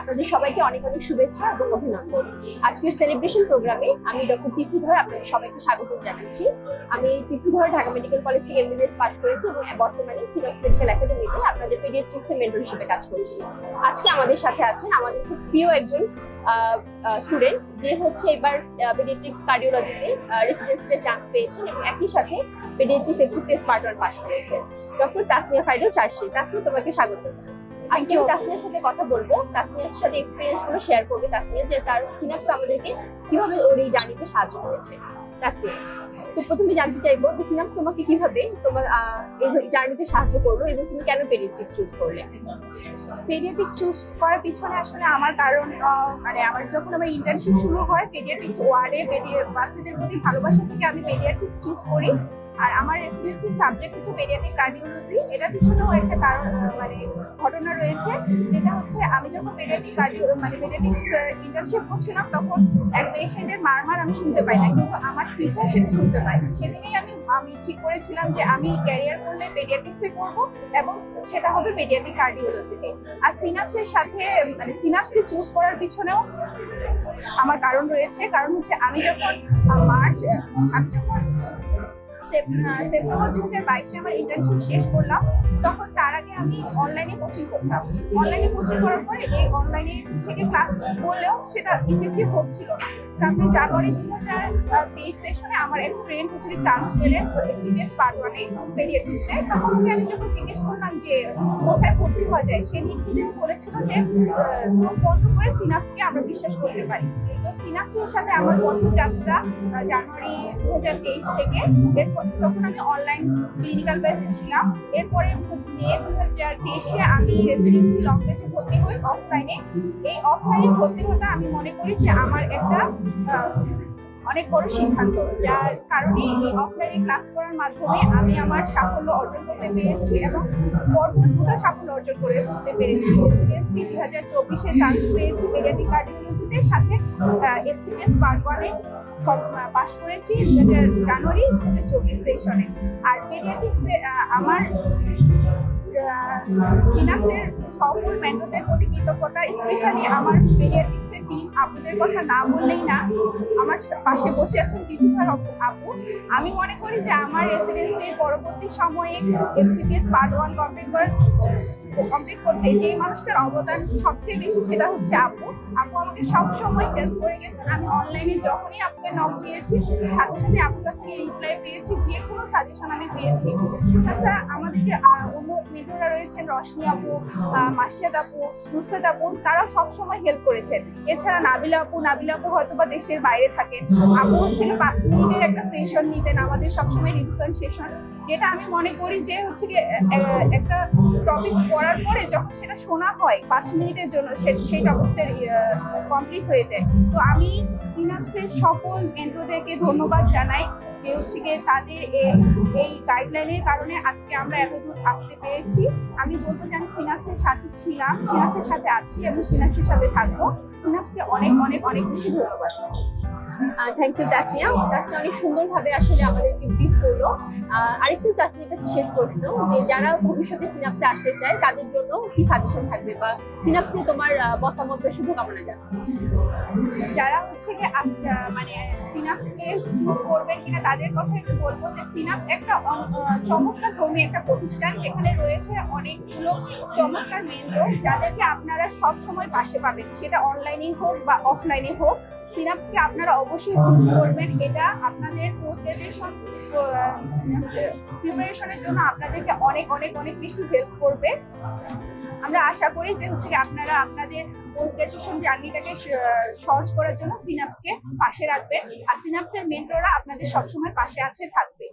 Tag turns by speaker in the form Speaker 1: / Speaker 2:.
Speaker 1: আপনাদের সবাইকে অনেক অনেক শুভেচ্ছা এবং অভিনন্দন। আজকের সেলিব্রেশন প্রোগ্রামে আমি ডক্টর তিথিধর আপনাদের সবাইকে স্বাগত জানাচ্ছি। আমি তিথিধর ঢাকা মেডিকেল কলেজ থেকে এমবিবিএস পাশ করেছি এবং বর্তমানে সিরাপ মেডিকেল একাডেমিতে আপনাদের পেডিয়াট্রিক্সের মেন্টর হিসেবে কাজ করছি। আজকে আমাদের সাথে আছেন আমাদের খুব প্রিয় একজন স্টুডেন্ট যে হচ্ছে এবার পেডিয়াট্রিক্স কার্ডিওলজিতে রেসিডেন্সিতে চান্স পেয়েছেন এবং একই সাথে pediatrics FCPS part one pass করেছেন। ডক্টর তাসনিয়া ফাইডো চার্সি তাসনিয়া, তোমাকে স্বাগত আজকে আমি তাসনিয়ার সাথে কথা বলব। তাসনিয়ার সাথে এক্সপিরিয়েন্সগুলো শেয়ার করবে। তাসনিয়া যে তার সিনাপস আমাদেরকে কীভাবে ওর এই জার্নিতে সাহায্য করেছে। তাসনিয়া, তো প্রথমে জানতে চাইব যে সিনাপস তোমাকে কীভাবে তোমার এই জার্নিতে সাহায্য করল এবং তুমি কেন পেডিয়াট্রিক্স চুজ করলে?
Speaker 2: পেডিয়াট্রিক চুজ করার পিছনে আসলে আমার কারণ মানে আমার যখন আমার ইন্টার্নশিপ শুরু হয় পেডিয়াট্রিক্স ওয়ার্ডে বাচ্চাদের প্রতি ভালোবাসা থেকে আমি পেডিয়াট্রিক্স চুজ করি। আর আমার রেসিডেন্সি সাবজেক্ট হচ্ছে পেডিয়াট্রিক কার্ডিওলজি এটার পিছনেও একটা কারণ মানে ঘটনা রয়েছে, যেটা হচ্ছে আমি যখন পেডিয়াট্রিক কার্ডিও মানে পেডিয়াট্রিক্স ইন্টার্নশিপ করছিলাম, তখন এক পেশেন্টের মারমার আমি শুনতে পাই না কিন্তু আমার টিচার সেটা শুনতে পাই সেদিনেই আমি আমি ঠিক করেছিলাম যে আমি ক্যারিয়ার করলে পেডিয়াট্রিক্সে করব এবং সেটা হবে পেডিয়াট্রিক কার্ডিওলজিতে আর সিনাপসের সাথে মানে সিনাপসকে চুজ করার পিছনেও আমার কারণ রয়েছে। কারণ হচ্ছে আমি যখন মার্চ আমি যখন সেপ্টেম্বর দু হাজার বাইশে আমার ইন্টার্নশিপ শেষ করলাম। তখন তার আগে আমি অনলাইনে কোচিং করতাম। অনলাইনে কোচিং করার পরে এই অনলাইনে থেকে ক্লাস করলেও সেটা ইফেক্টিভ হচ্ছিল না। তারপরে জানুয়ারি দু হাজার তেইশ সেশনে আমার এক ফ্রেন্ড হচ্ছে চান্স পেলেন এক্সপিএস পার্ট ওয়ানে পেরিয়াট্রিক্সে তখন ওকে আমি যখন জিজ্ঞেস করলাম যে, কোথায় ভর্তি হওয়া যায়? সে বলেছিল যে চোখ বন্ধ করে সিনাপসকে আমরা বিশ্বাস করতে পারি। তো সিনাপসের সাথে আমার বন্ধু যাত্রা জানুয়ারি দু হাজার তেইশ থেকে তখন আমি অনলাইন ক্লিনিক্যাল ব্যাচে ছিলাম। এরপরে হচ্ছে হাজার তেইশে আমি রেসিডেন্সি লং ব্যাচে ভর্তি হই অফলাইনে এই অফলাইনে ভর্তি হতে আমি মনে করি যে আমার একটা অনেক বড় সিদ্ধান্ত, যার কারণে এই অফলাইনে ক্লাস করার মাধ্যমে আমি আমার সাফল্য অর্জন করতে পেরেছি এবং পরপর দুটো সাফল্য অর্জন করে করতে পেরেছি। রেসিডেন্সি দুই হাজার চব্বিশে চান্স পেয়েছি পেডিয়াট্রিক কার্ডিওলজিতে সাথে এফসিপিএস পার্ট ওয়ানে পাস করেছি জানুয়ারি দু হাজার চব্বিশ সেশনে আর পেডিয়াট্রিক্সে আমার সিনাপসের সকল মেন্টরদের প্রতি কৃতজ্ঞতা স্পেশালি আমার পেডিয়াট্রিক্সের টিম আপুদের কথা না বললেই না, আমার পাশে বসে আছেন বিজুভার আপু। আমি মনে করি যে আমার রেসিডেন্সির পরবর্তী সময়ে এফসিপিএস পার্ট ওয়ান কমপ্লিট করার কমপ্লিট করতে যে মানুষটার অবদান সবচেয়ে বেশি সেটা হচ্ছে আপু। আপু আমাকে সব সময় হেল্প করে গেছেন। আমি অনলাইনে যখনই আপুকে নক দিয়েছি, সাথে সাথে আপুর কাছ থেকে রিপ্লাই পেয়েছি, যে কোনো সাজেশন আমি পেয়েছি। তাছাড়া আমাদের যে অন্য মেন্টররা রয়েছেন রশনি আপু মাসিয়াদ আপু, নুসরাত আপু, তারাও সবসময় হেল্প করেছেন এছাড়া নাবিলা আপু নাবিলা আপু হয়তো বা দেশের বাইরে থাকেন আপু হচ্ছে পাঁচ মিনিটের একটা সেশন নিতেন, আমাদের সবসময় রিভিশন সেশন যেটা আমি মনে করি যে হচ্ছে আহ, একটা টপিক পড়ার পরে যখন সেটা শোনা হয় পাঁচ মিনিটের জন্য সেই টপিকসটা কমপ্লিট হয়ে যায়। তো আমি সিনাপসের সকল মেন্টরদেরকে ধন্যবাদ জানাই যে হচ্ছে গিয়ে তাদের এই গাইডলাইনের কারণে আজকে আমরা এতদূর আসতে পেরেছি। আমি বলব যে আমি সিনাপসের সাথে ছিলাম সিনাপসের সাথে আছি এবং সিনাপসের সাথে থাকব। সিনাপসকে অনেক অনেক অনেক বেশি ধন্যবাদ
Speaker 1: থ্যাংক ইউ তাসনিয়া। তাসনিয়া অনেক সুন্দরভাবে আসলে আমাদেরকে ব্রিফ করল। আরেকটু তাসনিয়ার কাছে শেষ প্রশ্ন যে যারা ভবিষ্যতে সিনাপসে আসতে চায় তাদের জন্য কি সাজেশন থাকবে? বা সিনাপস নিয়ে তোমার মতামত বা শুভকামনা জানাও।
Speaker 2: যারা হচ্ছে আহ, মানে সিনাপসকে চুজ করবেন কিনা তাদের কথা আমি বলব যে সিনাপস একটা চমৎকার ধর্মী একটা প্রতিষ্ঠান যেখানে রয়েছে অনেকগুলো চমৎকার মেন্টর যাদেরকে আপনারা সব সময় পাশে পাবেন। সেটা অনলাইনে হোক বা অফলাইনে হোক সিনাপসকে আপনারা অবশ্যই চুজ করবেন। এটা আপনাদের পোস্ট গ্রাজুয়েশন প্রিপারেশনের জন্য আপনাদেরকে অনেক অনেক অনেক বেশি হেল্প করবে। আমরা আশা করি যে হচ্ছে আপনারা আপনাদের পোস্ট গ্রাজুয়েশন জার্নিটাকে সহজ করার জন্য সিনাপসকে পাশে রাখবেন। আর সিনাপসের মেন্টররা আপনাদের সবসময় পাশে আছে থাকবে